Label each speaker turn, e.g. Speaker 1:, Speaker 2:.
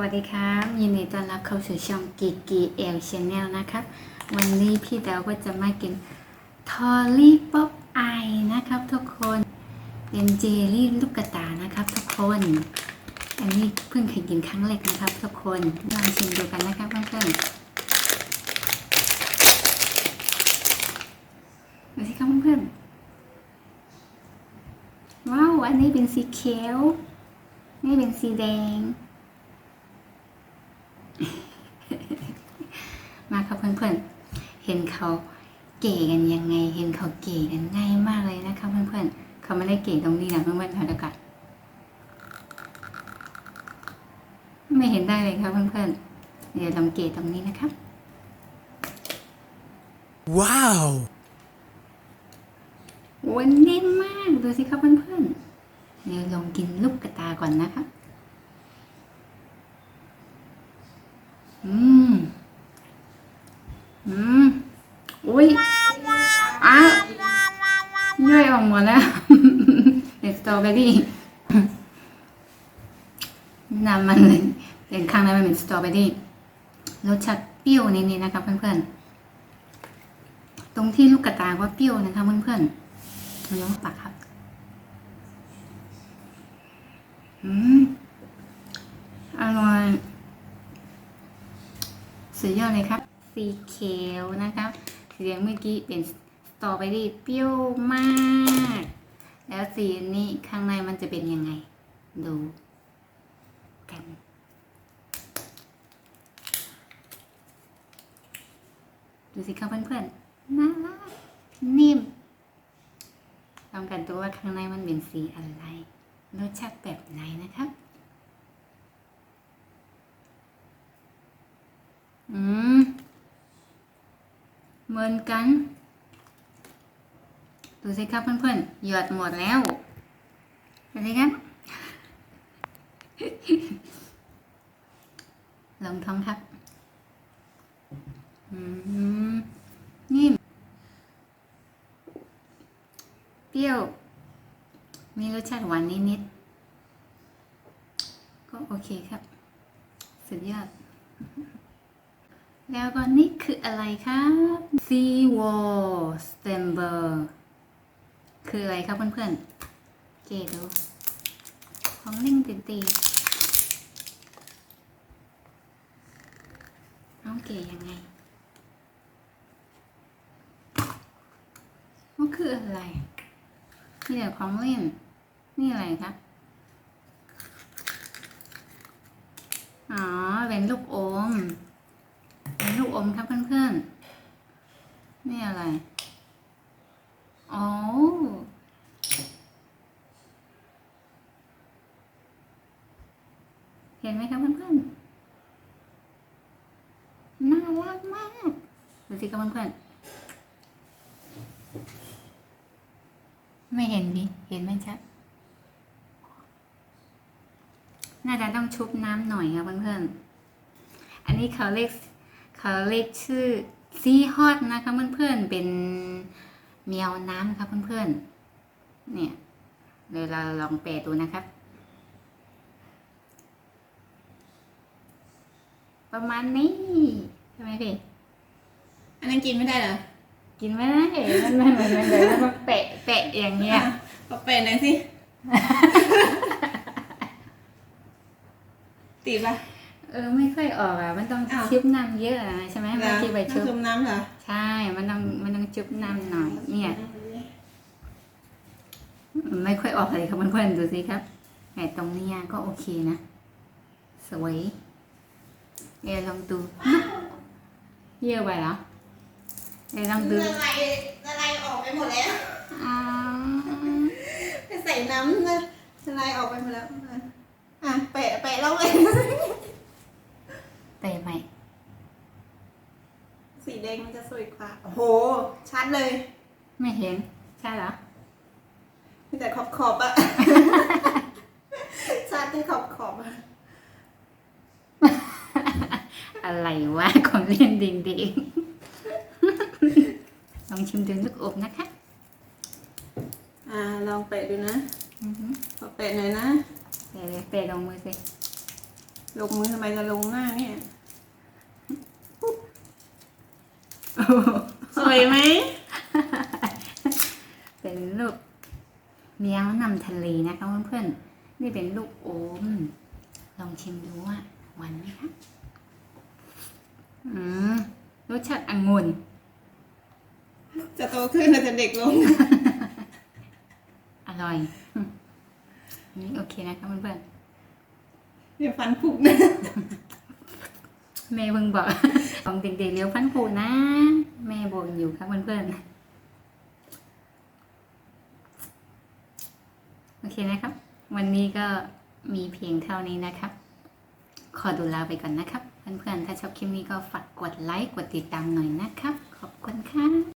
Speaker 1: วัสดีครับยินดีต้อนรับเข้าสู่ช่องกีกีเอลชแนลนะครับวันนี้พี่ดาวก็จะมากินทอลลี่ป๊อปไอนะครับ ทุกคนเป็นเจลลี่ลูกกระตานะครับ ทุกคน อันนี้เพิ่งเคยกินครั้งแรกนะครับ ทุกคนลองชิมดูกันนะครับเพื่อนๆดูสิครับเพื่อนๆว้าวอันนี้เป็นสีเขียวนี่เป็นสีแดง มาครับเพื่อนๆ เห็นเขาเก๋กันยังไง เห็นเขาเก๋กันง่ายมากเลยนะครับเพื่อนๆ เขาไม่ได้เก๋ตรงนี้นะเพื่อนๆเขาจะกัดไม่เห็นได้เลยครับเพื่อนๆ เดี๋ยวลองเก๋ตรงนี้นะครับ
Speaker 2: Wow!
Speaker 1: วันนิ่มมาก ดูสิครับเพื่อนๆ เดี๋ยวลองกินลูกกระตาก่อนนะครั อืม อืม อุ้ยอ้าย่อยออกหมดแล้วเป็นสตรอเบอรี่น้ำมันเลยเป็นข้างในมันเป็นสตรอเบอรี่รสชาติเปรี้ยวนิดๆนะครับเพื่อนๆ ตรงที่ลูกกระตาก็เปรี้ยวนะคะเพื่อนๆเลี้ยงปากครับ อืม อร่อย สุดยอดเลยครับ สีเขียวนะครับสีเหลืองเมื่อกี้เป็นสตรอเบอรี่เปรี้ยวมาก แล้วสีนี้ข้างในมันจะเป็นยังไง ดูกันดูสิครับเพื่อนๆน่ารักนิ่มลองกันดูว่าข้างในมันเป็นสีอะไร รสชาติแบบไหนนะครับ อืม เหมือนกัน ดูสิครับเพื่อนๆ หยอดหมดแล้วดูสิครับ ลองท้องครับ อืมนิ่มเปรี้ยว มีรสชาติหวานนิดๆ ก็โอเคครับ สุดยอด แล้วก็นี่คืออะไรครับ Sea Wall Stember คืออะไรครับเพื่อนๆ เกดู ของลิงตีตีน้องเก๋ยังไงมันคืออะไรนี่แต่ของเล่น นี่อะไรครับอ๋อ เป็นลูกอม อมครับเพื่อนๆ นี่อะไร อ๋อ เห็นไหมครับเพื่อนๆ น่ารักมาก ดูสิครับเพื่อนๆ ไม่เห็นดิ เห็นไหมชัดน่าจะต้องชุบน้ำหน่อยครับเพื่อนๆ อันนี้เขาเรียก เขาเรียกชื่อซีฮอตนะคะเพื่อนๆเป็นแมวน้ำครับเพื่อนๆเนี่ยเดี๋ยวเราลองแปลดูนะครับ ประมาณนี้ใช่ไหมพี่
Speaker 3: อันนั้นกินไม่ได้เหรอ
Speaker 1: กินไม่ได้มันมันเหมือนมันแบบว่ามันแปะแปะอย่างเงี้ย
Speaker 3: ขอเป็นหน่อยสิ ติดปะ
Speaker 1: เออไม่ค่อยออกอะมันต้อง
Speaker 3: อ้าว
Speaker 1: ชุบน้ำเยอะอะใช่ไหม
Speaker 3: เหร
Speaker 1: เมื่อ
Speaker 3: อ
Speaker 1: กี้ไป
Speaker 3: ต้อ
Speaker 1: ชุ
Speaker 3: ง
Speaker 1: บ
Speaker 3: จุ่มน้ำเหรอ
Speaker 1: ใช่ มันต้องมันต้องชุบน้ำหน่อย เนี่ย ไม่ค่อยออกเลยครับเพื่อนๆดูสิครับแต่ตรงเนี้ยก็โอเคนะ สวยเดี๋ยวลองดูเยอะไปเหรอเดี๋ยวลองดู
Speaker 3: ละลายละลายออกไปหมดแล้ว
Speaker 1: อ่า
Speaker 3: ไปใส่น้ำนะละลายออกไปหมดแล้วอะแปะแปะแล้วเลย
Speaker 1: เตะใหม่
Speaker 3: สี แดงมันจะสวยกว่า โอ้โห ชัดเลย
Speaker 1: ไม่เห็น ใช่เหรอ
Speaker 3: มีแต่ขอบขอบๆอะ ชัดที่ขอบขอบๆอะ
Speaker 1: อะไรวะของเล่นดิ่งดิงๆลองชิมดูลูกอบนะคะ
Speaker 3: อ่า ลองแปะดูนะ
Speaker 1: อือหือ
Speaker 3: ขอแปะหน่อยนะ
Speaker 1: เดี๋ยวเดี๋ยวเปะลงมือสิ
Speaker 3: ลงมือทำไมจะลงหน้าเนี่ยปุ๊บ สวยไหม
Speaker 1: เป็นลูกเมี้ยวนำทะเลนะคะเพื่อนๆ นี่เป็นลูกโอม ลองชิมดูว่าหวานไหมคะ อืม รสชาติองุ่น
Speaker 3: จะโตขึ้นหรือจะเด็กลง
Speaker 1: อร่อยอืมนี่โอเคนะคะเพื่อน
Speaker 3: เดี๋ยวฟันผุนะ
Speaker 1: ๆ แม่เพิ่งบอกของเด็กๆเลี้ยวพันผูนะ แม่บอกอยู่ครับเพื่อนๆโอเคนะครับ วันนี้ก็มีเพียงเท่านี้นะครับ ขอดูลาไปก่อนนะครับ เพื่อนๆถ้าชอบคลิปนี้ก็ฝากกดไลค์กดติดตามหน่อยนะครับ ขอบคุณค่ะ